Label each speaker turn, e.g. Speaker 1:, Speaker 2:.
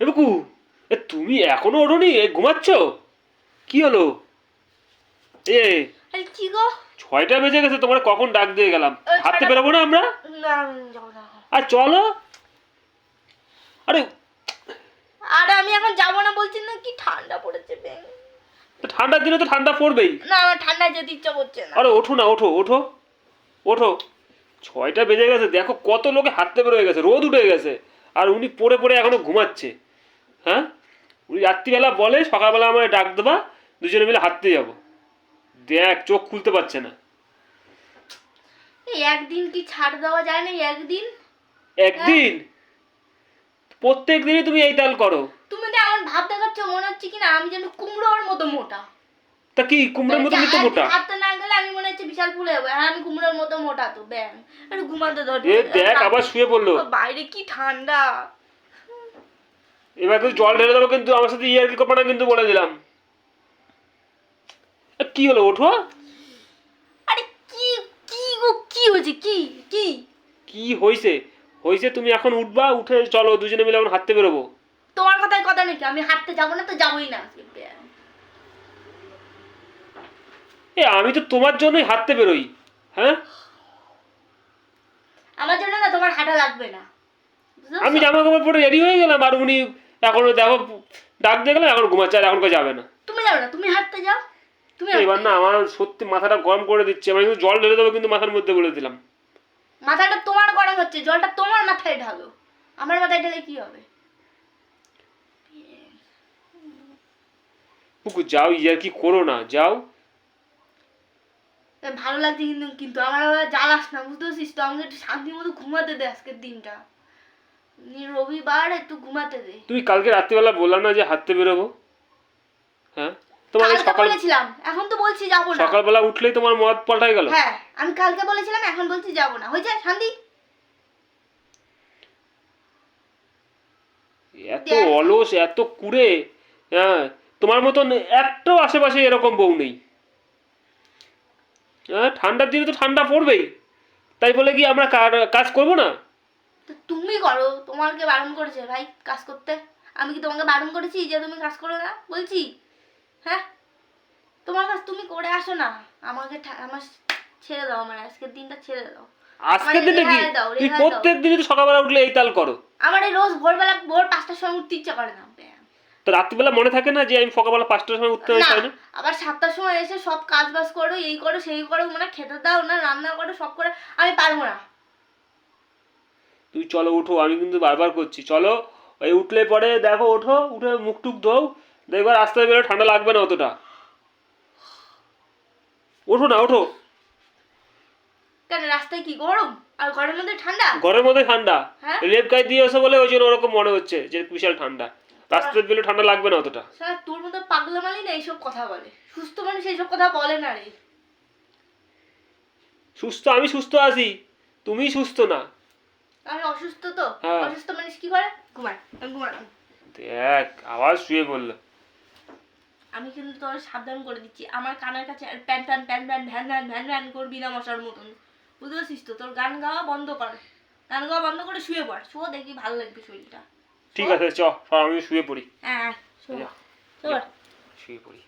Speaker 1: এ বুকু এ তুমি এখনও ওঠোনি? এ ঘুমাচ্ছ? কি হলো? এ
Speaker 2: আরে কি গো?
Speaker 1: ছয়টা বেজে গেছে তোমার কখন ডাক দিয়ে গেলাম? হাঁটতে বেরোবো না আমরা?
Speaker 2: না আমি যাব না।
Speaker 1: আর চলো। আরে
Speaker 2: আরে আমি এখন যাব না বলছি না কি ঠান্ডা পড়েছে ব্যাং
Speaker 1: তো ঠান্ডার দিনে তো ঠান্ডা পড়বেই।
Speaker 2: না আমার ঠান্ডায় যেতে ইচ্ছা করছে না।
Speaker 1: আরে ওঠো না ওঠো ওঠো ওঠো। ছয়টা বেজে গেছে দেখো কত লোকে হাঁটতে বেরোয় গেছে রোদ উঠে গেছে আর উনি পড়ে পড়ে এখনও ঘুমাচ্ছে। হ্যাঁ? উনি রাত্রিবেলা বলে সকালবেলা আমায় ডাক দেবা দুজনে মিলে হাঁটতে যাব। দেখ চোখ খুলতে পারছে না।
Speaker 2: একদিন কি ছাড় দেওয়া যায় না একদিন?
Speaker 1: একদিন? প্রত্যেক দিনই তুমি এই তাল করো।
Speaker 2: তুমি তো এমন ভাব দেখাচ্ছ মনে হচ্ছে কি না আমি যেন কুমড়োর মতো মোটা।
Speaker 1: তা কি কুমড়োর মতো মোটা?
Speaker 2: হাঁটতে না গেলে আমি মনে হচ্ছে বিশাল ফুলে যাব। আর আমি কুমড়োর মতো মোটা তো ব্যাং। ঘুমাতে ধর
Speaker 1: দেখ আবার শুয়ে পড়ল।
Speaker 2: বাইরে কি ঠান্ডা।
Speaker 1: এবার কিন্তু জল ঢেলে দেবো কিন্তু আমার সাথে ইয়ার কি করবে কিন্তু বলে দিলাম। কি হলো ওঠো?
Speaker 2: আরে কি কি গো কি হয়েছে? কি কি?
Speaker 1: কি হয়েছে? হয়েছে তুমি এখন উঠবা উঠে চলো দুজনে মিলে এখন হাঁটতে বেরোবো।
Speaker 2: তোমার কথায় কথা নাকি আমি হাঁটতে যাব না তো যাবোই না।
Speaker 1: এ আমি তো তোমার জন্যই হাঁটতে বেরোই হ্যাঁ?
Speaker 2: আমার জন্য না তোমার হাঁটা লাগবে না।
Speaker 1: আমি জামা কাপড় পরে রেডি হয়ে গেলাম আর উনি এখনও দেখো ডাক দিয়ে এখন ঘুমাচ্ছে আর এখন কেউ যাবে না।
Speaker 2: তুমি যাও না তুমি হাঁটতে যাও তুমি
Speaker 1: এবার না আমার সত্যি মাথাটা গরম করে দিচ্ছে আমি কিন্তু জল ঢেলে দেবো কিন্তু মাথার মধ্যে বলে দিলাম।
Speaker 2: মাথাটা তোমার গরম হচ্ছে জলটা তোমার মাথায় ঢালো। আমার মাথায় ঢালে কি হবে?
Speaker 1: পুকু যাও ইয়ার কি করো না যাও।
Speaker 2: ভালো লাগছে কিন্তু কিন্তু আমার আবার জ্বালাস না বুঝতে পারছিস তো? আমাকে একটু শান্তি মতো ঘুমাতে দে আজকের দিনটা। রবিবার একটু ঘুমাতে দে।
Speaker 1: তুমি কালকে রাত্রিবেলা বললাম না যে হাঁটতে বেরোবো? হ্যাঁ? তোমার সকাল
Speaker 2: বলেছিলাম এখন তো বলছি যাব না।
Speaker 1: সকালবেলা উঠলেই তোমার মত পাল্টাই গেল।
Speaker 2: হ্যাঁ আমি কালকে বলেছিলাম এখন বলছি যাব না। হয়েছে শান্তি?
Speaker 1: এত অলস এত কুড়ে হ্যাঁ তোমার মতন একটাও আশেপাশে এরকম বউ নেই। হ্যাঁ ঠান্ডার দিনে তো ঠান্ডা পড়বেই। তাই বলে কি আমরা কাজ করব না?
Speaker 2: তো তুমি করো তোমাকে বারণ করেছে ভাই কাজ করতে। আমি কি তোমাকে বারণ করেছি যে তুমি কাজ করো না? বলছি। হ্যাঁ? তোমার কাজ তুমি করে আসো না। আমাকে আমার ছেড়ে দাও আমার আজকের দিনটা ছেড়ে দাও।
Speaker 1: আজকের দিনে কি?
Speaker 2: দাও।
Speaker 1: প্রত্যেক দিনই তো সকালবেলা উঠলে এই তাল করো।
Speaker 2: আমার এই রোজ ভোরবেলা ভোর পাঁচটার সময় উঠতে ইচ্ছা করে না।
Speaker 1: তো রাত্রিবেলা মনে থাকে না যে আমি সকালবেলা পাঁচটার সময় উঠতে হয়
Speaker 2: না আবার সাতটার সময় এসে সব কাজ বাজ করো এই করো সেই করো মানে খেতে দাও না রান্না করো সব করে আমি পারব না।
Speaker 1: তুই চলো উঠো আমি কিন্তু বারবার করছি চলো। ওই উঠলে পরে দেখো ওঠো উঠে মুখ টুক ধোও দেখবার রাস্তায় বেরো ঠান্ডা লাগবে না অতটা। ওঠো না ওঠো।
Speaker 2: কেন রাস্তায় কি গরম? আর ঘরের মধ্যে ঠান্ডা?
Speaker 1: ঘরের মধ্যে ঠান্ডা।
Speaker 2: হ্যাঁ?
Speaker 1: লেপ গায়ে দিয়ে এসে বলে ওই জন্য ওরকম মনে হচ্ছে যে বিশাল ঠান্ডা। রাস্তায় বেরোলে ঠান্ডা লাগবে না অতটা।
Speaker 2: স্যার তোর মতো পাগলা মালি না এইসব কথা বলে। সুস্থ মানুষ এইসব কথা বলে না রে।
Speaker 1: সুস্থ আমি সুস্থ আছি তুমি সুস্থ না।
Speaker 2: আমি অসুস্থ তো।
Speaker 1: হ্যাঁ।
Speaker 2: অসুস্থ মানুষ কি করে? ঘুমায়। আমি ঘুমালাম।
Speaker 1: দেখ আবার শুয়ে পড়ল।
Speaker 2: আমি কিন্তু তোর সাবধান করে দিচ্ছি। আমার কানের কাছে আর প্যান প্যান প্যান প্যান ভ্যান ভ্যান ভ্যান ভ্যান করবি না মশার মতন। বুঝতে পারছিস তো? তোর গান গাওয়া বন্ধ কর। গান গাওয়া বন্ধ করে শুয়ে পড়। শুয়ে দেখবি ভালো লাগবে শরীরটা।
Speaker 1: ঠিক আছে চ। সব আমি শুয়ে পড়ি।
Speaker 2: হ্যাঁ শুয়ে
Speaker 1: যা,
Speaker 2: পড়।
Speaker 1: শুয়ে পড়ি।